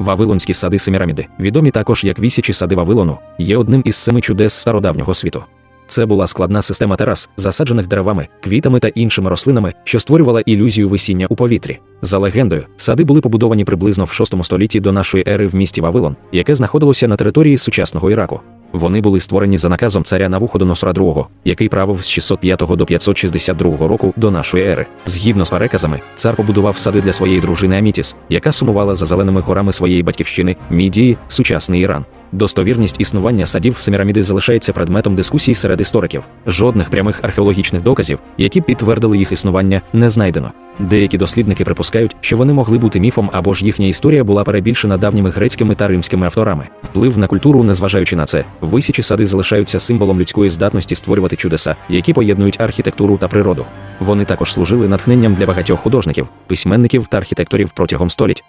Вавилонські сади Семіраміди, відомі також як вісячі сади Вавилону, є одним із семи чудес стародавнього світу. Це була складна система терас, засаджених деревами, квітами та іншими рослинами, що створювала ілюзію висіння у повітрі. За легендою, сади були побудовані приблизно в 6 столітті до нашої ери в місті Вавилон, яке знаходилося на території сучасного Іраку. Вони були створені за наказом царя Навуходоносора II, який правив з 605 до 562 року до нашої ери. Згідно з переказами, цар побудував сади для своєї дружини Амітіс, яка сумувала за зеленими горами своєї батьківщини, Мідії, сучасний Іран. Достовірність існування садів Семіраміди залишається предметом дискусій серед істориків. Жодних прямих археологічних доказів, які підтвердили їх існування, не знайдено. Деякі дослідники припускають, що вони могли бути міфом або ж їхня історія була перебільшена давніми грецькими та римськими авторами. Вплив на культуру, незважаючи на це, висячі сади залишаються символом людської здатності створювати чудеса, які поєднують архітектуру та природу. Вони також служили натхненням для багатьох художників, письменників та архітекторів протягом століть.